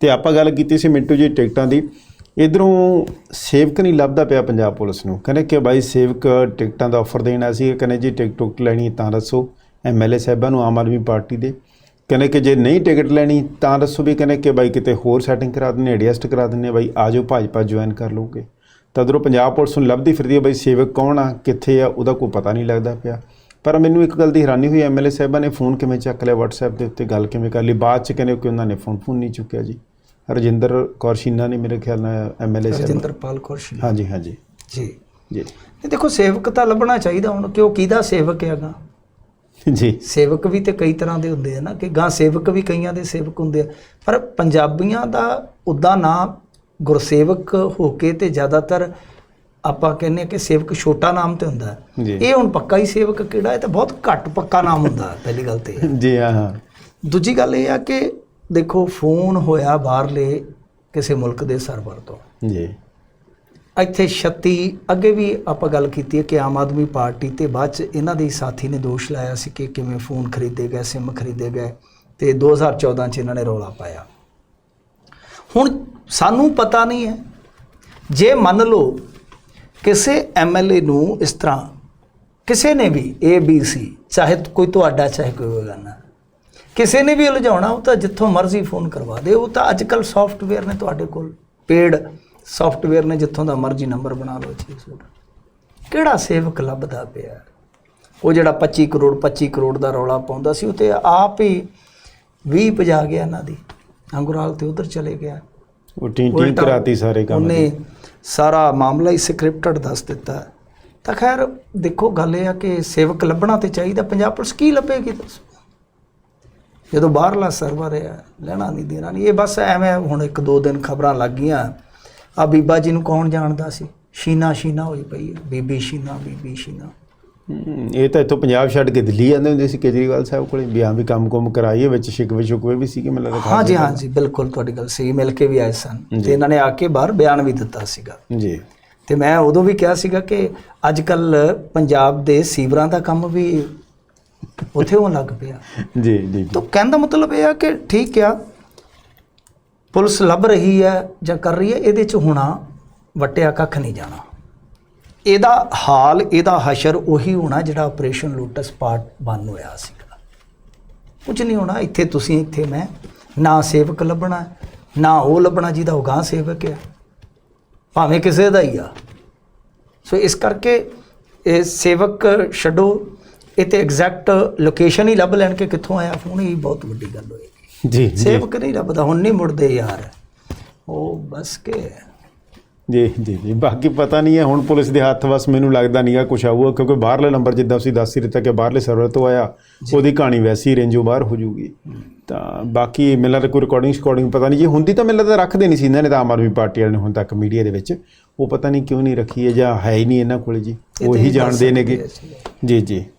ਤੇ ਆਪਾਂ ਗੱਲ ਕੀਤੀ ਸੀ ਮਿੰਟੂ ਜੀ ਟਿਕਟਾਂ ਦੀ। ਇਧਰੋਂ ਸੇਵਕ ਨਹੀਂ ਲੱਭਦਾ ਪਿਆ ਪੰਜਾਬ ਪੁਲਿਸ ਨੂੰ। ਕਹਿੰਦੇ ਕਿ ਬਾਈ ਸੇਵਕ ਟਿਕਟਾਂ ਦਾ ਆਫਰ ਦੇਣਾ ਸੀ। ਕਹਿੰਦੇ ਜੀ ਟਿਕਟ ਟੁਕਟ ਲੈਣੀ ਤਾਂ ਦੱਸੋ। ਐਮਐਲਏ ਸਾਹਿਬਾਂ ਨੂੰ ਆਮ ਆਦਮੀ ਪਾਰਟੀ ਦੇ। ਕਹਿੰਦੇ ਕਿ ਜੇ ਨਹੀਂ ਟਿਕਟ ਲੈਣੀ ਤਾਂ ਦੱਸੋ ਵੀ ਕਹਿੰਦੇ ਕਿ ਬਾਈ ਕਿਤੇ ਹੋਰ ਸੈਟਿੰਗ ਕਰਾ ਦਿੰਨੇ ਐਡਜਸਟ ਕਰਾ ਦਿੰਨੇ ਬਾਈ ਆਜੋ ਭਾਜਪਾ ਜੁਆਇਨ ਕਰ ਲਓਗੇ। ਤਾਂ ਉਧਰੋਂ ਪੰਜਾਬ ਪੁਲਿਸ ਨੂੰ ਲੱਭਦੀ ਫਿਰਦੀ ਹੈ ਬਾਈ ਸੇਵਕ ਕੌਣ ਆ, ਕਿੱਥੇ ਆ, ਉਹਦਾ ਕੋਈ ਪਤਾ ਨਹੀਂ ਲੱਗਦਾ ਪਿਆ। ਪਰ ਮੈਨੂੰ ਇੱਕ ਗੱਲ ਦੀ ਹੈਰਾਨੀ ਹੋਈ ਐਮਐਲਏ ਸਾਹਿਬਾਂ ਨੇ ਫੋਨ ਕਿਵੇਂ ਚੱਕ ਲਿਆ WhatsApp ਦੇ ਉੱਤੇ, ਗੱਲ ਕਿਵੇਂ ਕਰ ਲਈ? ਬਾਅਦ ਚ ਕਹਿੰਦੇ ਕਿ ਉਹਨਾਂ ਨੇ ਫੋਨ ਫੋਨ ਨਹੀਂ ਚੁੱਕਿਆ ਜੀ। ਰਜਿੰਦਰ ਕੌਰ ਸ਼ੀਨਾ ਨੇ ਮੇਰੇ ਖਿਆਲ ਨਾਲ ਐਮਐਲਏ ਸਾਹਿਬ ਰਜਿੰਦਰਪਾਲ ਕੌਰ ਸ਼ੀ ਹਾਂਜੀ ਹਾਂਜੀ। ਜੀ। ਜੀ। ਇਹ ਦੇਖੋ ਸੇਵਕ ਤਾਂ ਲੱਭਣਾ ਚਾਹੀਦਾ ਹੁਣ ਕਿ ਉਹ ਕਿਹਦਾ ਸੇਵਕ ਹੈਗਾ ਜੀ। ਸੇਵਕ ਵੀ ਤੇ ਕਈ ਤਰ੍ਹਾਂ ਦੇ ਹੁੰਦੇ ਆ ਨਾ ਕਿ ਗਾਂ ਸੇਵਕ ਵੀ ਕਈਆਂ ਦੇ ਸੇਵਕ ਹੁੰਦੇ ਆ। ਪਰ ਪੰਜਾਬੀਆਂ ਦਾ ਉਦਾਂ ਨਾਮ ਗੁਰਸੇਵਕ ਹੋ ਕੇ ਤੇ ਜ਼ਿਆਦਾਤਰ ਆਪਾਂ ਕਹਿੰਦੇ ਆ ਕਿ ਸੇਵਕ ਛੋਟਾ ਨਾਮ ਤੇ ਹੁੰਦਾ ਇਹ ਹੁਣ ਪੱਕਾ ਹੀ ਸੇਵਕ ਕਿਹੜਾ ਹੈ? ਤਾਂ ਬਹੁਤ ਘੱਟ ਪੱਕਾ ਨਾਮ ਹੁੰਦਾ ਪਹਿਲੀ ਗੱਲ ਤੇ। ਜੀ ਹਾਂ ਹਾਂ। ਦੂਜੀ ਗੱਲ ਇਹ ਆ ਕਿ ਦੇਖੋ ਫੋਨ ਹੋਇਆ ਬਾਹਰਲੇ ਕਿਸੇ ਮੁਲਕ ਦੇ ਸਰਵਰ ਤੋਂ। ਜੀ। ਇੱਥੇ 36 ਅੱਗੇ ਵੀ ਆਪਾਂ ਗੱਲ ਕੀਤੀ ਹੈ ਕਿ ਆਮ ਆਦਮੀ ਪਾਰਟੀ ਤੇ ਬਾਅਦ ਚ ਇਹਨਾਂ ਦੇ ਸਾਥੀ ਨੇ ਦੋਸ਼ ਲਾਇਆ ਸੀ ਕਿ ਕਿਵੇਂ ਫੋਨ ਖਰੀਦੇ ਗਏ ਸਿਮ ਖਰੀਦੇ ਗਏ ਤੇ 2014 ਚ ਇਹਨਾਂ ਨੇ ਰੌਲਾ ਪਾਇਆ। ਹੁਣ ਸਾਨੂੰ ਪਤਾ ਨਹੀਂ ਹੈ। ਜੇ ਮੰਨ ਲਓ ਕਿਸੇ ਐਮਐਲਏ ਨੂੰ ਇਸ ਤਰ੍ਹਾਂ ਕਿਸੇ ਨੇ ਵੀ ਏ ਬੀ ਸੀ ਚਾਹੇ ਕੋਈ ਤੁਹਾਡਾ ਚਾਹੇ ਕੋਈ ਬਗਾਨਾ ਕਿਸੇ ਨੇ ਵੀ ਉਲਝਾਉਣਾ ਉਹ ਤਾਂ ਜਿੱਥੋਂ ਮਰਜ਼ੀ ਫੋਨ ਕਰਵਾ ਦੇ ਉਹ ਤਾਂ ਅੱਜ ਕੱਲ ਸੌਫਟਵੇਅਰ ਨੇ ਤੁਹਾਡੇ ਕੋਲ ਪੇਡ ਸੌਫਟਵੇਅਰ ਨੇ ਜਿੱਥੋਂ ਦਾ ਮਰਜ਼ੀ ਨੰਬਰ ਬਣਾ ਲਓ ਜੀ ਕਿਹੜਾ ਸੇਵਕ ਲੱਭਦਾ ਪਿਆ? ਉਹ ਜਿਹੜਾ 25 ਕਰੋੜ 25 ਕਰੋੜ ਦਾ ਰੌਲਾ ਪਾਉਂਦਾ ਸੀ ਉਹ ਤੇ ਆਪ ਹੀ 20 ਪਜਾ ਗਿਆ ਇਹਨਾਂ ਦੀ। ਅੰਗੁਰਾਲ ਤੇ ਉਧਰ ਚਲੇ ਗਿਆ। ਉਹ ਟੀ ਟੀ ਕਰਾਤੀ ਸਾਰੇ ਕੰਮ ਉਹਨੇ ਸਾਰਾ ਮਾਮਲਾ ਹੀ ਸਕ੍ਰਿਪਟਡ ਦੱਸ ਦਿੱਤਾ। ਤਾਂ ਖੈਰ ਦੇਖੋ ਗੱਲ ਇਹ ਆ ਕਿ ਸੇਵਕ ਲੱਭਣਾ ਤੇ ਚਾਹੀਦਾ ਪੰਜਾਬ ਪੁਲਿਸ ਕੀ ਲੱਭੇਗੀ ਦੱਸੋ? ਜਦੋਂ ਬਾਹਰਲਾ ਸਰਵਰ ਹੈ ਲੈਣਾ ਨਹੀਂ ਦੇਣਾ ਨਹੀਂ। ਇਹ ਬਸ ਐਵੇਂ ਹੁਣ ਇੱਕ ਦੋ ਦਿਨ ਖਬਰਾਂ ਲੱਗ ਗਈਆਂ। ਆ ਬੀਬਾ ਜੀ ਨੂੰ ਕੌਣ ਜਾਣਦਾ ਸੀ? ਸ਼ੀਨਾ ਸ਼ੀਨਾ ਹੋਈ ਪਈ ਹੈ। ਬੀਬੀ ਸ਼ੀਨਾ ਬੀਬੀ ਸ਼ੀਨਾ। ਇਹ ਤਾਂ ਇੱਥੋਂ ਪੰਜਾਬ ਛੱਡ ਕੇ ਦਿੱਲੀ ਜਾਂਦੇ ਹੁੰਦੇ ਸੀ ਕੇਜਰੀਵਾਲ ਸਾਹਿਬ ਕੋਲੇ। ਵੀ ਹਾਂ ਵੀ ਕੰਮ ਕੁਮ ਕਰਾਈਏ ਵਿੱਚ ਸ਼ਿਕਵੇ ਸ਼ੁਕਵੇ ਵੀ ਸੀ ਕਿ ਮੈਨੂੰ ਲੱਗਦਾ ਹਾਂ ਜੀ ਹਾਂ ਜੀ ਬਿਲਕੁਲ ਤੁਹਾਡੀ ਗੱਲ ਸਹੀ। ਮਿਲ ਕੇ ਵੀ ਆਏ ਸਨ। ਤੇ ਇਹਨਾਂ ਨੇ ਆ ਕੇ ਬਾਹਰ ਬਿਆਨ ਵੀ ਦਿੱਤਾ ਸੀਗਾ। ਜੀ। ਤੇ ਮੈਂ ਉਦੋਂ ਵੀ ਕਿਹਾ ਸੀਗਾ ਕਿ ਅੱਜ ਕੱਲ ਪੰਜਾਬ ਦੇ ਸੀਵਰਾਂ ਦਾ ਕੰਮ ਵੀ ਉਥੇ ਹੋਣ ਲੱਗ ਪਿਆ। ਜੀ ਜੀ ਤਾਂ ਕਹਿਣ ਦਾ ਮਤਲਬ ਇਹ ਆ ਕਿ ਠੀਕ ਆ ਪੁਲਿਸ ਲੱਭ ਰਹੀ ਹੈ ਜਾਂ ਕਰ ਰਹੀ ਹੈ ਇਹਦੇ ਚ ਹੋਣਾ ਵਟਿਆ ਕੱਖ ਨਹੀਂ ਜਾਣਾ। ਇਹਦਾ ਹਾਲ ਇਹਦਾ ਹਸ਼ਰ ਉਹੀ ਹੋਣਾ ਜਿਹੜਾ ਆਪਰੇਸ਼ਨ ਲੋਟਸ ਪਾਰਟ 1 ਹੋਇਆ ਸੀਗਾ। ਕੁਝ ਨਹੀਂ ਹੋਣਾ ਇੱਥੇ ਤੁਸੀਂ ਇੱਥੇ ਮੈਂ ਨਾ ਸੇਵਕ ਲੱਭਣਾ ਨਾ ਉਹ ਲੱਭਣਾ ਜਿਹਦਾ ਗਾਂ ਸੇਵਕ ਆ। ਭਾਵੇਂ ਕਿਸੇ ਦਾ ਹੀ ਆ। ਸੋ ਇਸ ਕਰਕੇ ਇਹ ਸੇਵਕ ਛੱਡੋ ਇਹ ਤੇ ਐਗਜ਼ੈਕਟ ਲੋਕੇਸ਼ਨ ਹੀ ਲੱਭ ਲੈਣ ਕਿ ਕਿੱਥੋਂ ਆਇਆ ਫੋਨ ਹੀ ਬਹੁਤ ਵੱਡੀ ਗੱਲ ਹੋਏਗੀ। ਜੀ ਸੇਵਕ ਨਹੀਂ ਲੱਭਦਾ ਹੁਣ ਨਹੀਂ ਮੁੜਦੇ ਯਾਰ। ਉਹ ਬਸ ਕੇ ਜੀ ਜੀ ਜੀ। ਬਾਕੀ ਪਤਾ ਨਹੀਂ ਹੈ ਹੁਣ ਪੁਲਿਸ ਦੇ ਹੱਥ ਵਸ ਮੈਨੂੰ ਲੱਗਦਾ ਨਹੀਂਗਾ ਕੁਛ ਆਊਗਾ ਕਿਉਂਕਿ ਬਾਹਰਲੇ ਨੰਬਰ ਜਿੱਦਾਂ ਤੁਸੀਂ ਦੱਸ ਹੀ ਦਿੱਤਾ ਕਿ ਬਾਹਰਲੇ ਸਰਵਰ ਤੋਂ ਆਇਆ ਉਹਦੀ ਕਹਾਣੀ ਵੈਸੀ ਰੇਂਜੋਂ ਬਾਹਰ ਹੋ ਜੂਗੀ ਤਾਂ ਬਾਕੀ ਮੈਨੂੰ ਲੱਗਦਾ ਕੋਈ ਰਿਕਾਰਡਿੰਗ ਰਿਕਾਰਡਿੰਗ ਪਤਾ ਨਹੀਂ ਜੀ ਹੁੰਦੀ ਤਾਂ ਮੈਨੂੰ ਲੱਗਦਾ ਰੱਖਦੇ ਨਹੀਂ ਸੀ ਇਹਨਾਂ ਨੇ ਤਾਂ ਆਮ ਆਦਮੀ ਪਾਰਟੀ ਵਾਲਿਆਂ ਨੇ ਹੁਣ ਤੱਕ ਮੀਡੀਆ ਦੇ ਵਿੱਚ। ਉਹ ਪਤਾ ਨਹੀਂ ਕਿਉਂ ਨਹੀਂ ਰੱਖੀ ਹੈ ਜਾਂ ਹੈ ਹੀ ਨਹੀਂ ਇਹਨਾਂ ਕੋਲੇ ਜੀ। ਇਹ ਤਾਂ ਉਹੀ ਇਹ ਜਾਣਦੇ ਨੇਗੇ। ਜੀ ਜੀ।